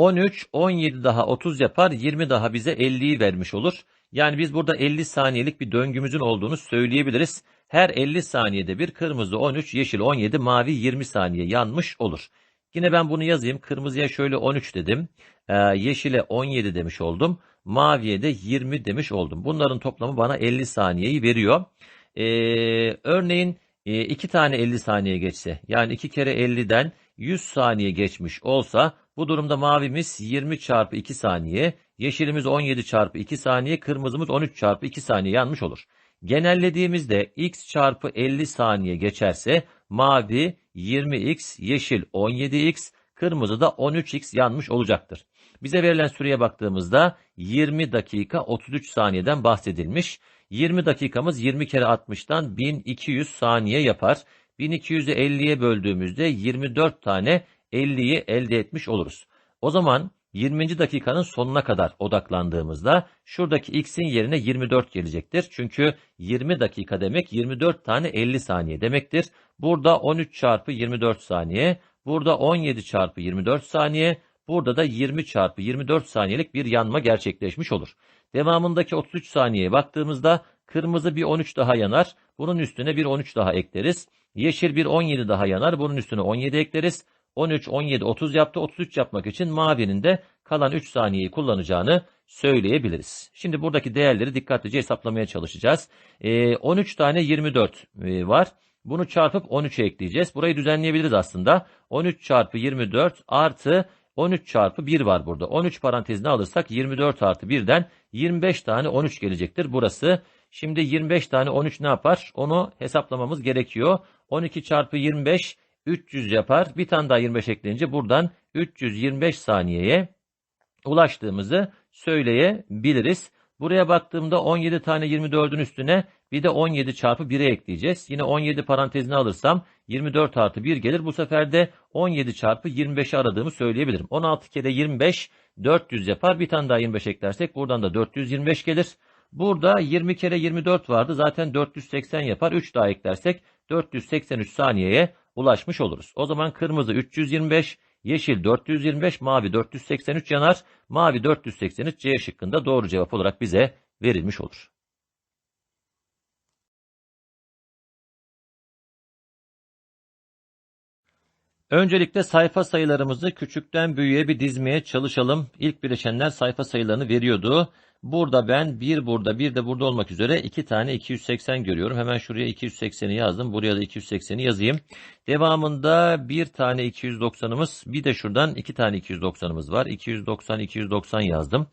13, 17 daha 30 yapar. 20 daha bize 50'yi vermiş olur. Yani biz burada 50 saniyelik bir döngümüzün olduğunu söyleyebiliriz. Her 50 saniyede bir kırmızı 13, yeşil 17, mavi 20 saniye yanmış olur. Yine ben bunu yazayım. Kırmızıya şöyle 13 dedim. Ee, yeşile 17 demiş oldum. Maviye de 20 demiş oldum. Bunların toplamı bana 50 saniyeyi veriyor. Ee, örneğin e, iki tane 50 saniye geçse yani 2 kere 50'den 100 saniye geçmiş olsa bu durumda mavimiz 20 çarpı 2 saniye, yeşilimiz 17 çarpı 2 saniye, kırmızımız 13 çarpı 2 saniye yanmış olur. Genellediğimizde x çarpı 50 saniye geçerse mavi 20x, yeşil 17x, kırmızı da 13x yanmış olacaktır. Bize verilen süreye baktığımızda 20 dakika 33 saniyeden bahsedilmiş. 20 dakikamız 20 kere 60'tan 1200 saniye yapar. 1200'ü 50'ye böldüğümüzde 24 tane 50'yi elde etmiş oluruz. O zaman 20. dakikanın sonuna kadar odaklandığımızda şuradaki x'in yerine 24 gelecektir. Çünkü 20 dakika demek 24 tane 50 saniye demektir. Burada 13 çarpı 24 saniye, burada 17 çarpı 24 saniye, burada da 20 çarpı 24 saniyelik bir yanma gerçekleşmiş olur. Devamındaki 33 saniyeye baktığımızda kırmızı bir 13 daha yanar. Bunun üstüne bir 13 daha ekleriz. Yeşil bir 17 daha yanar. Bunun üstüne 17 ekleriz. 13, 17, 30 yaptı. 33 yapmak için mavinin de kalan 3 saniyeyi kullanacağını söyleyebiliriz. Şimdi buradaki değerleri dikkatlice hesaplamaya çalışacağız. Ee, 13 tane 24 e, var. Bunu çarpıp 13'e ekleyeceğiz. Burayı düzenleyebiliriz aslında. 13 çarpı 24 artı 13 çarpı 1 var burada. 13 parantezine alırsak 24 artı 1'den 25 tane 13 gelecektir burası. Şimdi 25 tane 13 ne yapar? Onu hesaplamamız gerekiyor. 12 çarpı 25 300 yapar. Bir tane daha 25 ekleyince buradan 325 saniyeye ulaştığımızı söyleyebiliriz. Buraya baktığımda 17 tane 24'ün üstüne bir de 17 çarpı 1'e ekleyeceğiz. Yine 17 parantezine alırsam 24 artı 1 gelir. Bu sefer de 17 çarpı 25'i aradığımı söyleyebilirim. 16 kere 25 400 yapar. Bir tane daha 25 eklersek buradan da 425 gelir. Burada 20 kere 24 vardı. Zaten 480 yapar. 3 daha eklersek 483 saniyeye ulaşmış oluruz. O zaman kırmızı 325, yeşil 425, mavi 483 yanar. Mavi 483 C şıkkında doğru cevap olarak bize verilmiş olur. Öncelikle sayfa sayılarımızı küçükten büyüğe bir dizmeye çalışalım. İlk bileşenler sayfa sayılarını veriyordu. Burada ben bir burada bir de burada olmak üzere iki tane 280 görüyorum. Hemen şuraya 280'i yazdım. Buraya da 280'i yazayım. Devamında bir tane 290'ımız bir de şuradan iki tane 290'ımız var. 290 290 yazdım.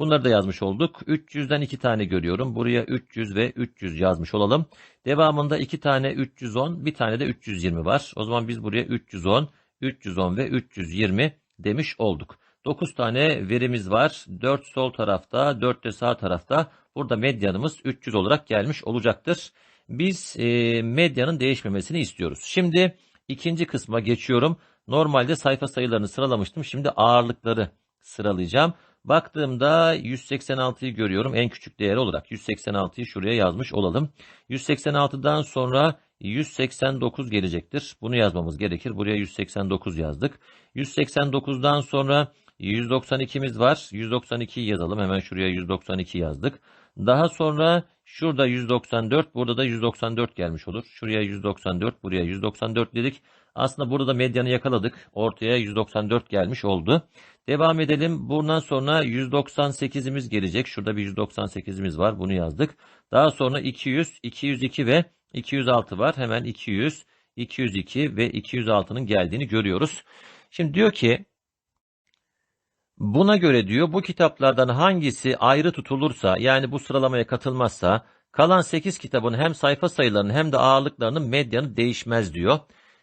Bunları da yazmış olduk. 300'den 2 tane görüyorum. Buraya 300 ve 300 yazmış olalım. Devamında 2 tane 310, bir tane de 320 var. O zaman biz buraya 310, 310 ve 320 demiş olduk. 9 tane verimiz var. 4 sol tarafta, 4 de sağ tarafta. Burada medyanımız 300 olarak gelmiş olacaktır. Biz e, medyanın değişmemesini istiyoruz. Şimdi ikinci kısma geçiyorum. Normalde sayfa sayılarını sıralamıştım. Şimdi ağırlıkları sıralayacağım. Baktığımda 186'yı görüyorum en küçük değer olarak. 186'yı şuraya yazmış olalım. 186'dan sonra 189 gelecektir. Bunu yazmamız gerekir. Buraya 189 yazdık. 189'dan sonra 192'miz var. 192'yi yazalım. Hemen şuraya 192 yazdık. Daha sonra şurada 194, burada da 194 gelmiş olur. Şuraya 194, buraya 194 dedik. Aslında burada medyanı yakaladık. Ortaya 194 gelmiş oldu. Devam edelim. Buradan sonra 198'imiz gelecek. Şurada bir 198'imiz var. Bunu yazdık. Daha sonra 200, 202 ve 206 var. Hemen 200, 202 ve 206'nın geldiğini görüyoruz. Şimdi diyor ki buna göre diyor bu kitaplardan hangisi ayrı tutulursa yani bu sıralamaya katılmazsa kalan 8 kitabın hem sayfa sayılarının hem de ağırlıklarının medyanı değişmez diyor.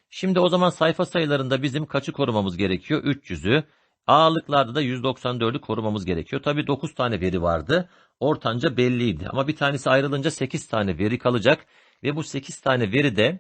Şimdi o zaman sayfa sayılarında bizim kaçı korumamız gerekiyor? 300'ü. Ağırlıklarda da 194'ü korumamız gerekiyor. Tabi 9 tane veri vardı. Ortanca belliydi. Ama bir tanesi ayrılınca 8 tane veri kalacak. Ve bu 8 tane veri de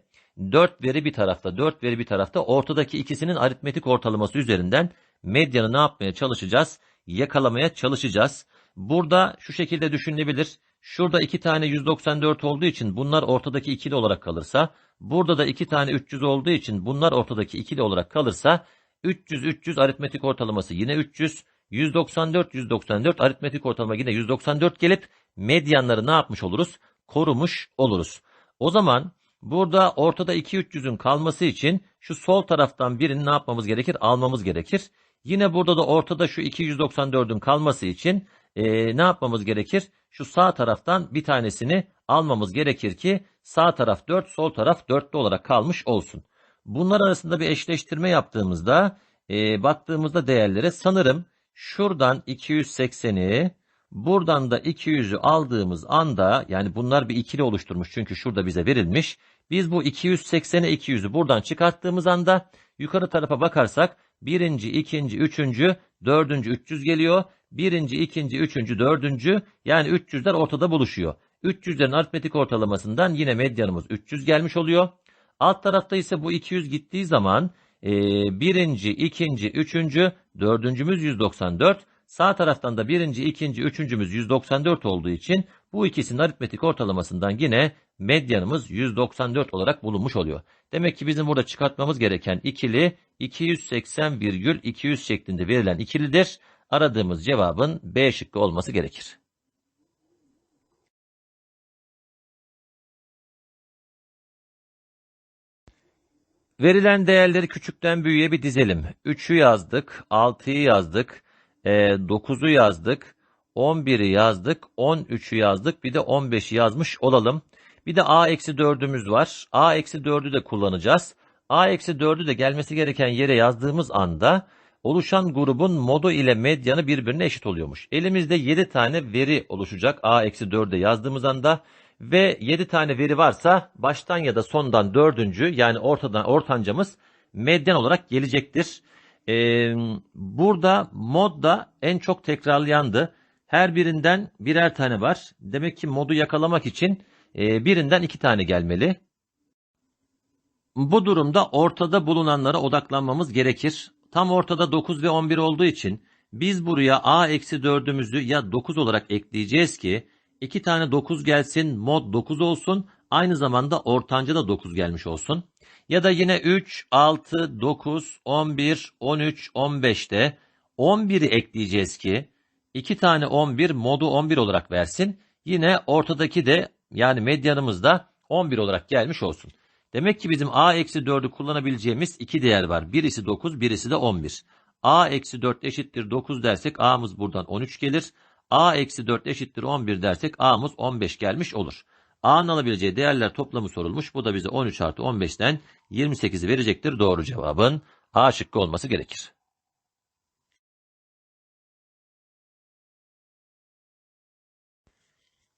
4 veri bir tarafta, 4 veri bir tarafta. Ortadaki ikisinin aritmetik ortalaması üzerinden medyanı ne yapmaya çalışacağız? Yakalamaya çalışacağız. Burada şu şekilde düşünülebilir. Şurada 2 tane 194 olduğu için bunlar ortadaki ikili olarak kalırsa, burada da 2 tane 300 olduğu için bunlar ortadaki ikili olarak kalırsa 300 300 aritmetik ortalaması yine 300. 194 194 aritmetik ortalama yine 194 gelip medyanları ne yapmış oluruz? Korumuş oluruz. O zaman burada ortada 2 300'ün kalması için şu sol taraftan birini ne yapmamız gerekir? Almamız gerekir. Yine burada da ortada şu 294'ün kalması için e, ne yapmamız gerekir? Şu sağ taraftan bir tanesini almamız gerekir ki sağ taraf 4, sol taraf 4'lü olarak kalmış olsun. Bunlar arasında bir eşleştirme yaptığımızda e, baktığımızda değerlere sanırım şuradan 280'i buradan da 200'ü aldığımız anda yani bunlar bir ikili oluşturmuş çünkü şurada bize verilmiş. Biz bu 280'e 200'ü buradan çıkarttığımız anda yukarı tarafa bakarsak birinci, ikinci, üçüncü, dördüncü 300 geliyor. Birinci, ikinci, üçüncü, dördüncü yani 300'ler ortada buluşuyor. 300'lerin aritmetik ortalamasından yine medyanımız 300 gelmiş oluyor. Alt tarafta ise bu 200 gittiği zaman e, birinci, ikinci, üçüncü, dördüncümüz 194. Sağ taraftan da birinci, ikinci, üçüncümüz 194 olduğu için bu ikisinin aritmetik ortalamasından yine medyanımız 194 olarak bulunmuş oluyor. Demek ki bizim burada çıkartmamız gereken ikili 280,200 şeklinde verilen ikilidir. Aradığımız cevabın B şıkkı olması gerekir. Verilen değerleri küçükten büyüğe bir dizelim. 3'ü yazdık, 6'yı yazdık, 9'u yazdık, 11'i yazdık, 13'ü yazdık, bir de 15'i yazmış olalım. Bir de a-4'ümüz var. a-4'ü de kullanacağız. a-4'ü de gelmesi gereken yere yazdığımız anda oluşan grubun modu ile medyanı birbirine eşit oluyormuş. Elimizde 7 tane veri oluşacak a-4'e yazdığımız anda ve 7 tane veri varsa baştan ya da sondan dördüncü yani ortadan ortancamız medyan olarak gelecektir. Ee, burada mod da en çok tekrarlayandı. Her birinden birer tane var. Demek ki modu yakalamak için e, birinden iki tane gelmeli. Bu durumda ortada bulunanlara odaklanmamız gerekir. Tam ortada 9 ve 11 olduğu için biz buraya a-4'ümüzü ya 9 olarak ekleyeceğiz ki 2 tane 9 gelsin mod 9 olsun. Aynı zamanda ortanca da 9 gelmiş olsun. Ya da yine 3, 6, 9, 11, 13, 15'te 11'i ekleyeceğiz ki 2 tane 11 modu 11 olarak versin. Yine ortadaki de yani medyanımız da 11 olarak gelmiş olsun. Demek ki bizim a-4'ü kullanabileceğimiz iki değer var. Birisi 9, birisi de 11. a-4 eşittir 9 dersek a'mız buradan 13 gelir. a-4 eşittir 11 dersek a'mız 15 gelmiş olur. a'nın alabileceği değerler toplamı sorulmuş. Bu da bize 13 artı 15'ten 28'i verecektir. Doğru cevabın a şıkkı olması gerekir.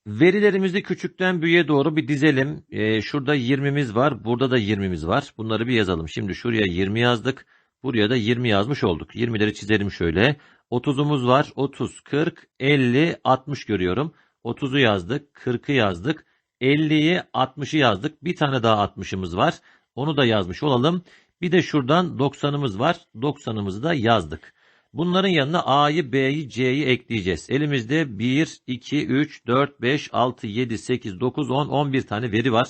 Verilerimizi küçükten büyüğe doğru bir dizelim. Ee, şurada 20'miz var. Burada da 20'miz var. Bunları bir yazalım. Şimdi şuraya 20 yazdık. Buraya da 20 yazmış olduk. 20'leri çizelim şöyle. 30'umuz var. 30, 40, 50, 60 görüyorum. 30'u yazdık. 40'ı yazdık. 50'yi 60'ı yazdık. Bir tane daha 60'ımız var. Onu da yazmış olalım. Bir de şuradan 90'ımız var. 90'ımızı da yazdık. Bunların yanına A'yı, B'yi, C'yi ekleyeceğiz. Elimizde 1, 2, 3, 4, 5, 6, 7, 8, 9, 10, 11 tane veri var.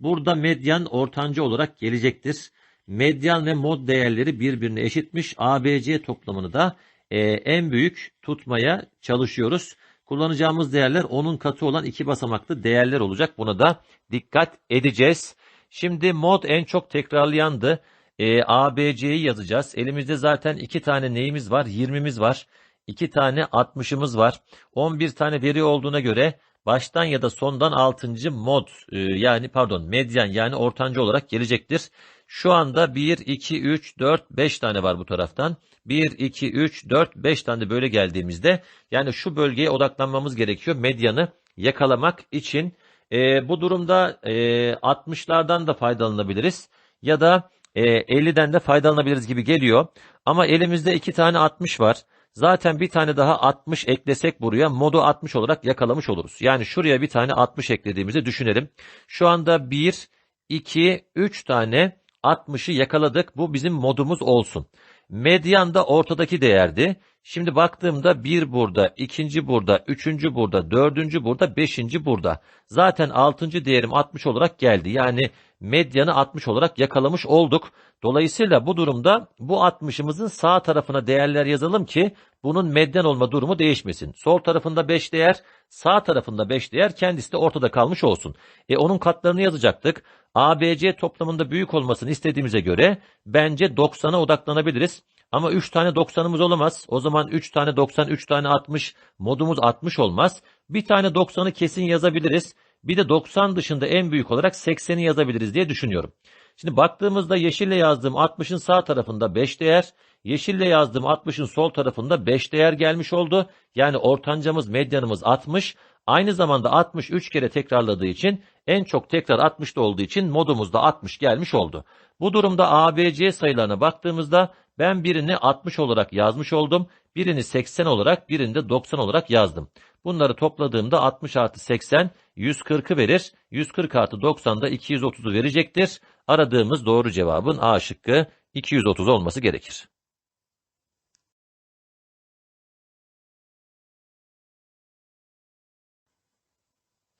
Burada medyan ortancı olarak gelecektir. Medyan ve mod değerleri birbirine eşitmiş. ABC toplamını da e, en büyük tutmaya çalışıyoruz. Kullanacağımız değerler onun katı olan iki basamaklı değerler olacak. Buna da dikkat edeceğiz. Şimdi mod en çok tekrarlayandı. E, A, B, C'yi yazacağız. Elimizde zaten iki tane neyimiz var? 20'miz var. 2 tane 60'ımız var. 11 tane veri olduğuna göre baştan ya da sondan 6. mod e, yani pardon medyan yani ortancı olarak gelecektir. Şu anda 1, 2, 3, 4, 5 tane var bu taraftan. 1, 2, 3, 4, 5 tane böyle geldiğimizde yani şu bölgeye odaklanmamız gerekiyor medyanı yakalamak için. E, bu durumda e, 60'lardan da faydalanabiliriz ya da e, 50'den de faydalanabiliriz gibi geliyor. Ama elimizde 2 tane 60 var. Zaten bir tane daha 60 eklesek buraya modu 60 olarak yakalamış oluruz. Yani şuraya bir tane 60 eklediğimizi düşünelim. Şu anda 1, 2, 3 tane 60'ı yakaladık. Bu bizim modumuz olsun. Medyan da ortadaki değerdi. Şimdi baktığımda 1 burada, 2. burada, 3. burada, 4. burada, 5. burada. Zaten 6. değerim 60 olarak geldi. Yani medyanı 60 olarak yakalamış olduk. Dolayısıyla bu durumda bu 60'ımızın sağ tarafına değerler yazalım ki bunun medyan olma durumu değişmesin. Sol tarafında 5 değer, sağ tarafında 5 değer kendisi de ortada kalmış olsun. E onun katlarını yazacaktık. ABC toplamında büyük olmasını istediğimize göre bence 90'a odaklanabiliriz. Ama 3 tane 90'ımız olamaz. O zaman 3 tane 90, 3 tane 60 modumuz 60 olmaz. Bir tane 90'ı kesin yazabiliriz. Bir de 90 dışında en büyük olarak 80'i yazabiliriz diye düşünüyorum. Şimdi baktığımızda yeşille yazdığım 60'ın sağ tarafında 5 değer, yeşille yazdığım 60'ın sol tarafında 5 değer gelmiş oldu. Yani ortancamız, medyanımız 60. Aynı zamanda 60 3 kere tekrarladığı için en çok tekrar 60'da olduğu için modumuzda 60 gelmiş oldu. Bu durumda ABC sayılarına baktığımızda ben birini 60 olarak yazmış oldum. Birini 80 olarak, birini de 90 olarak yazdım. Bunları topladığımda 60 artı 80 140'ı verir. 140 artı 90 da 230'u verecektir. Aradığımız doğru cevabın A şıkkı 230 olması gerekir.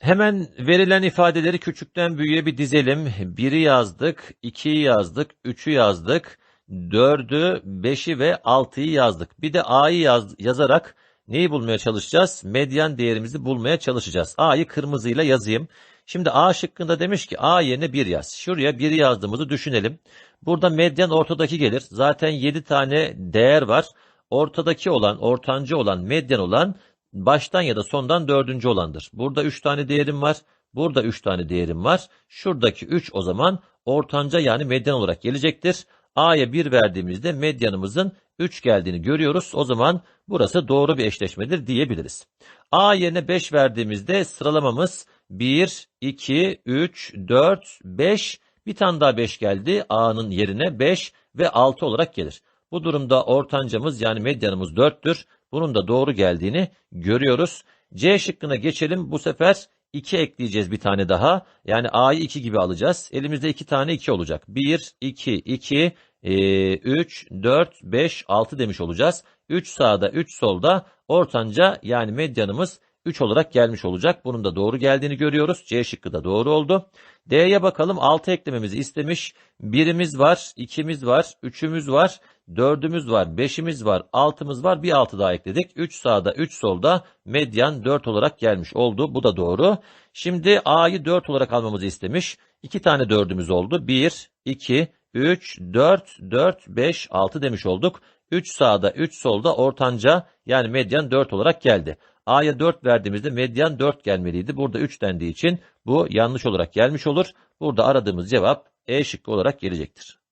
Hemen verilen ifadeleri küçükten büyüğe bir dizelim. 1'i yazdık, 2'yi yazdık, 3'ü yazdık, 4'ü, 5'i ve 6'yı yazdık. Bir de A'yı yaz, yazarak neyi bulmaya çalışacağız? Medyan değerimizi bulmaya çalışacağız. A'yı kırmızıyla yazayım. Şimdi A şıkkında demiş ki A yerine 1 yaz. Şuraya 1'i yazdığımızı düşünelim. Burada medyan ortadaki gelir. Zaten 7 tane değer var. Ortadaki olan, ortancı olan, medyan olan baştan ya da sondan dördüncü olandır. Burada 3 tane değerim var. Burada 3 tane değerim var. Şuradaki 3 o zaman ortanca yani medyan olarak gelecektir. A'ya 1 verdiğimizde medyanımızın 3 geldiğini görüyoruz. O zaman burası doğru bir eşleşmedir diyebiliriz. A yerine 5 verdiğimizde sıralamamız 1, 2, 3, 4, 5. Bir tane daha 5 geldi. A'nın yerine 5 ve 6 olarak gelir. Bu durumda ortancamız yani medyanımız 4'tür. Bunun da doğru geldiğini görüyoruz. C şıkkına geçelim. Bu sefer 2 ekleyeceğiz bir tane daha. Yani A'yı 2 gibi alacağız. Elimizde 2 tane 2 olacak. 1, 2, 2, 3, 4, 5, 6 demiş olacağız. 3 sağda 3 solda ortanca yani medyanımız 3 olarak gelmiş olacak. Bunun da doğru geldiğini görüyoruz. C şıkkı da doğru oldu. D'ye bakalım 6 eklememizi istemiş. 1'imiz var, 2'miz var, 3'ümüz var, 4'ümüz var, 5'imiz var, 6'mız var. Bir 6 daha ekledik. 3 sağda 3 solda medyan 4 olarak gelmiş oldu. Bu da doğru. Şimdi A'yı 4 olarak almamızı istemiş. 2 tane 4'ümüz oldu. 1, 2, 3, 4, 4, 5, 6 demiş olduk. 3 sağda 3 solda ortanca yani medyan 4 olarak geldi. A'ya 4 verdiğimizde medyan 4 gelmeliydi. Burada 3 dendiği için bu yanlış olarak gelmiş olur. Burada aradığımız cevap E şıkkı olarak gelecektir.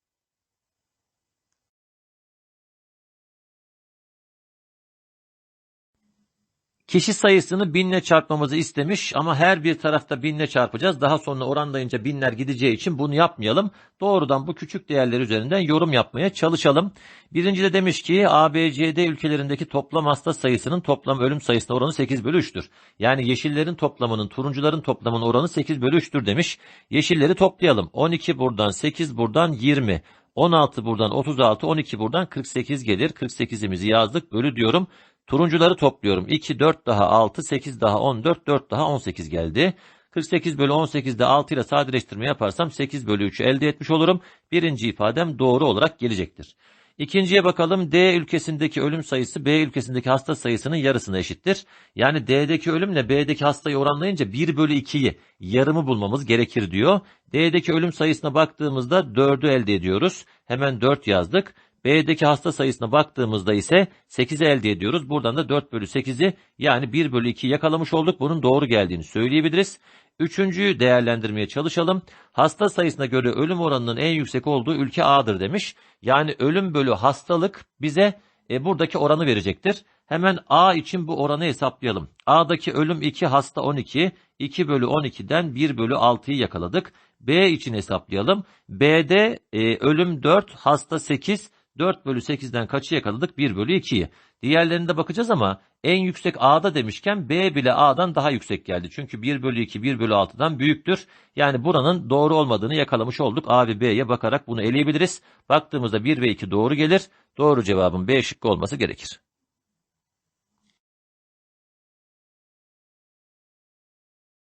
Kişi sayısını binle çarpmamızı istemiş ama her bir tarafta binle çarpacağız. Daha sonra orandayınca binler gideceği için bunu yapmayalım. Doğrudan bu küçük değerler üzerinden yorum yapmaya çalışalım. Birinci de demiş ki ABCD ülkelerindeki toplam hasta sayısının toplam ölüm sayısına oranı 8 bölü 3'tür. Yani yeşillerin toplamının turuncuların toplamının oranı 8 bölü 3'tür demiş. Yeşilleri toplayalım. 12 buradan 8 buradan 20. 16 buradan 36, 12 buradan 48 gelir. 48'imizi yazdık. Bölü diyorum. Turuncuları topluyorum. 2, 4 daha 6, 8 daha 14, 4 daha 18 geldi. 48 bölü 18'de 6 ile sadeleştirme yaparsam 8 bölü 3'ü elde etmiş olurum. Birinci ifadem doğru olarak gelecektir. İkinciye bakalım. D ülkesindeki ölüm sayısı B ülkesindeki hasta sayısının yarısına eşittir. Yani D'deki ölümle B'deki hastayı oranlayınca 1 bölü 2'yi yarımı bulmamız gerekir diyor. D'deki ölüm sayısına baktığımızda 4'ü elde ediyoruz. Hemen 4 yazdık. B'deki hasta sayısına baktığımızda ise 8'i elde ediyoruz. Buradan da 4 bölü 8'i yani 1 bölü 2'yi yakalamış olduk. Bunun doğru geldiğini söyleyebiliriz. Üçüncüyü değerlendirmeye çalışalım. Hasta sayısına göre ölüm oranının en yüksek olduğu ülke A'dır demiş. Yani ölüm bölü hastalık bize e, buradaki oranı verecektir. Hemen A için bu oranı hesaplayalım. A'daki ölüm 2, hasta 12. 2 bölü 12'den 1 bölü 6'yı yakaladık. B için hesaplayalım. B'de e, ölüm 4, hasta 8, 4 bölü 8'den kaçı yakaladık? 1 bölü 2'yi. Diğerlerinde bakacağız ama en yüksek A'da demişken B bile A'dan daha yüksek geldi. Çünkü 1 bölü 2 1 bölü 6'dan büyüktür. Yani buranın doğru olmadığını yakalamış olduk. A ve B'ye bakarak bunu eleyebiliriz. Baktığımızda 1 ve 2 doğru gelir. Doğru cevabın B şıkkı olması gerekir.